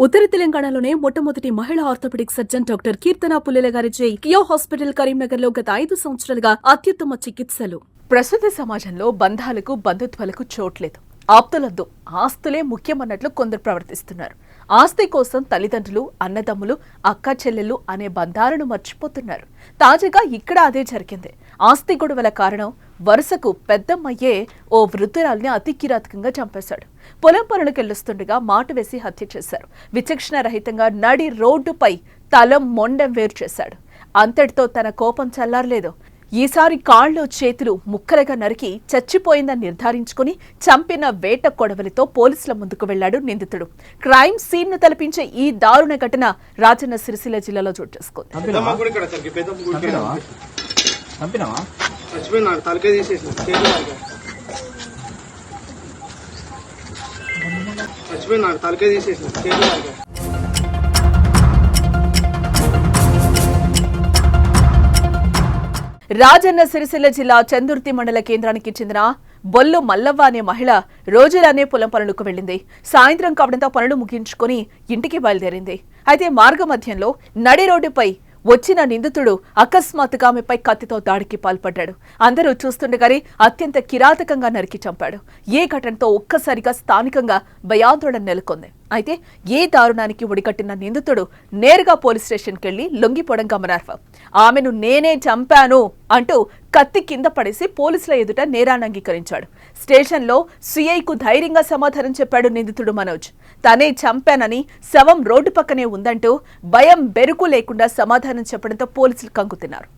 ఉత్తర తెలంగాణలోనే మొట్టమొదటి మహిళా orthopaedic surgeon doctor Keerthana Pullela గారిచే కియో హాస్పిటల్ కరీంనగర్లో గత ఐదు సంవత్సరాలుగా అత్యుత్తమ చికిత్సలు. ప్రస్తుత సమాజంలో బంధాలకు బంధుత్వాలకు చోట్లేదు ఆప్తులద్దు ఆస్తులే ముఖ్యమన్నట్లు కొందరు ప్రవర్తిస్తున్నారు. ఆస్తి కోసం తల్లిదండ్రులు అన్నదమ్ములు అక్క చెల్లెలు అనే బంధాలను మర్చిపోతున్నారు. తాజాగా ఇక్కడ అదే జరిగింది. ఆస్తి గొడవల కారణం వరుసకు పెద్దమ్మయ్యే ఓ వృద్ధురాల్ని అతి కిరాతకంగా చంపేశాడు. పొలం పనులకెళ్ళుస్తుండగా మాట వేసి హత్య చేశారు. విచక్షణ రహితంగా నడి రోడ్డుపై తలం మొండెం వేరు చేశాడు. అంతటితో తన కోపం చల్లారలేదు. ఈసారి కాళ్ళు చేతులు ముక్కలుగా నరికి చచ్చిపోయిందని నిర్ధారించుకుని చంపిన వేట కొడవలితో పోలీసుల ముందుకు వెళ్ళాడు నిందితుడు. క్రైమ్ సీన్ను తలపించే ఈ దారుణ ఘటన రాజన్న సిరిసిల్ల జిల్లాలో చోటు చేసుకుంది. పెద్దమ్మ కూడా ఇక్కడ రాజన్న సిరిసిల్ల జిల్లా చందుర్తి మండల కేంద్రానికి చెందిన బొల్లు మల్లవ్వ అనే మహిళ రోజులానే పొలం పనులకు వెళ్ళింది. సాయంత్రం కావడంతో పనులు ముగించుకుని ఇంటికి బయలుదేరింది. అయితే మార్గ మధ్యంలో నడి రోడ్డుపై వచ్చిన నిందితుడు అకస్మాత్తుగా ఆమెపై కత్తితో దాడికి పాల్పడ్డాడు. అందరూ చూస్తుండగానే అత్యంత కిరాతకంగా నరికి చంపాడు. ఏ ఘటనతో ఒక్కసారిగా స్థానికంగా భయాందోళన నెలకొంది. అయితే ఏ దారుణానికి ఒడికట్టిన నిందితుడు నేరుగా పోలీస్ స్టేషన్కి వెళ్ళి లొంగిపోవడం గమనార్హం. ఆమెను నేనే చంపాను అంటూ కత్తి కింద పడేసి పోలీసుల ఎదుట నేరాన్ని అంగీకరించాడు. స్టేషన్లో సిఐకు ధైర్యంగా సమాధానం చెప్పాడు నిందితుడు మనోజ్. తనే చంపానని శవం రోడ్డు పక్కనే ఉందంటూ భయం బెరుకు లేకుండా సమాధానం చెప్పడంతో పోలీసులు కంగుతున్నారు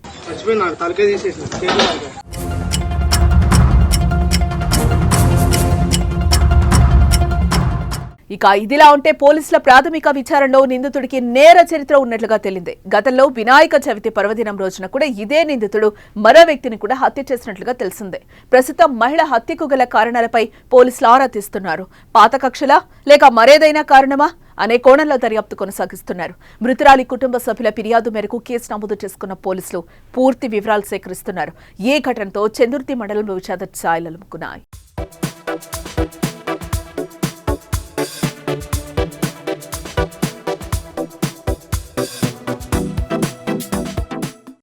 ఇక ఇదిలా ఉంటే పోలీసుల ప్రాథమిక విచారణలో నిందితుడికి నేర చరిత్ర ఉన్నట్లుగా తేలింది. గతంలో వినాయక చవితి పర్వదినం రోజున కూడా ఇదే నిందితుడు మరో వ్యక్తిని కూడా హత్య చేసినట్లుగా తెలిసిందే. ప్రస్తుతం మహిళ హత్యకు గల కారణాలపై పోలీసులు ఆరా తీస్తున్నారు. పాత కక్షలా లేక మరేదైనా కారణమా అనే కోణంలో దర్యాప్తు కొనసాగిస్తున్నారు. మృతురాలి కుటుంబ సభ్యుల ఫిర్యాదు మేరకు కేసు నమోదు చేసుకున్న పోలీసులు పూర్తి వివరాలు సేకరిస్తున్నారు. ఏ ఘటనతో చందుర్తి మండలంలో విషాద ఛాయలు అలుముకున్నాయి.